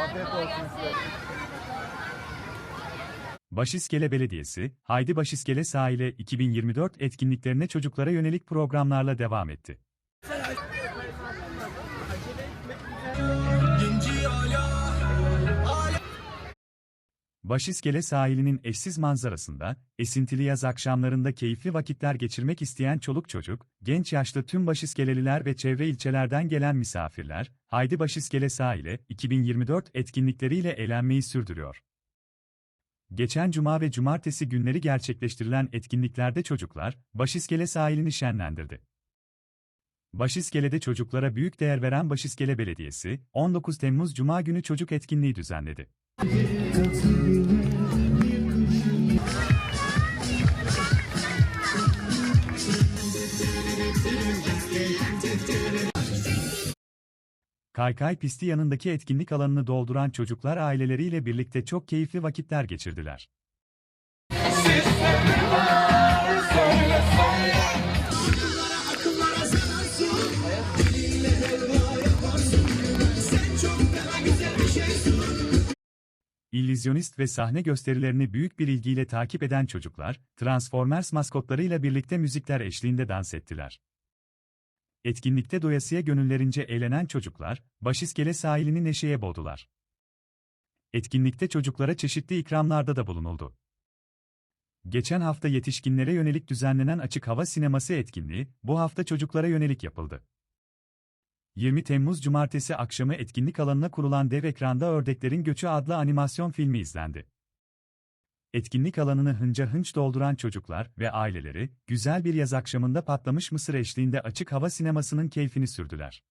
Afiyet olsun size. Başiskele Belediyesi, Haydi Başiskele Sahile 2024 etkinliklerine çocuklara yönelik programlarla devam etti. Başiskele sahilinin eşsiz manzarasında, esintili yaz akşamlarında keyifli vakitler geçirmek isteyen çoluk çocuk, genç yaşlı tüm Başiskeleliler ve çevre ilçelerden gelen misafirler, Haydi Başiskele Sahile 2024 etkinlikleriyle eğlenmeyi sürdürüyor. Geçen cuma ve cumartesi günleri gerçekleştirilen etkinliklerde çocuklar, Başiskele sahilini şenlendirdi. Başiskele'de çocuklara büyük değer veren Başiskele Belediyesi, 19 Temmuz Cuma günü çocuk etkinliği düzenledi. Kaykay pisti yanındaki etkinlik alanını dolduran çocuklar aileleriyle birlikte çok keyifli vakitler geçirdiler. İllüzyonist ve sahne gösterilerini büyük bir ilgiyle takip eden çocuklar, Transformers maskotlarıyla birlikte müzikler eşliğinde dans ettiler. Etkinlikte doyasıya gönüllerince eğlenen çocuklar, Başiskele sahilini neşeye boğdular. Etkinlikte çocuklara çeşitli ikramlarda da bulunuldu. Geçen hafta yetişkinlere yönelik düzenlenen açık hava sineması etkinliği, bu hafta çocuklara yönelik yapıldı. 20 Temmuz Cumartesi akşamı etkinlik alanına kurulan dev ekranda Ördeklerin Göçü adlı animasyon filmi izlendi. Etkinlik alanını hınca hınç dolduran çocuklar ve aileleri, güzel bir yaz akşamında patlamış mısır eşliğinde açık hava sinemasının keyfini sürdüler.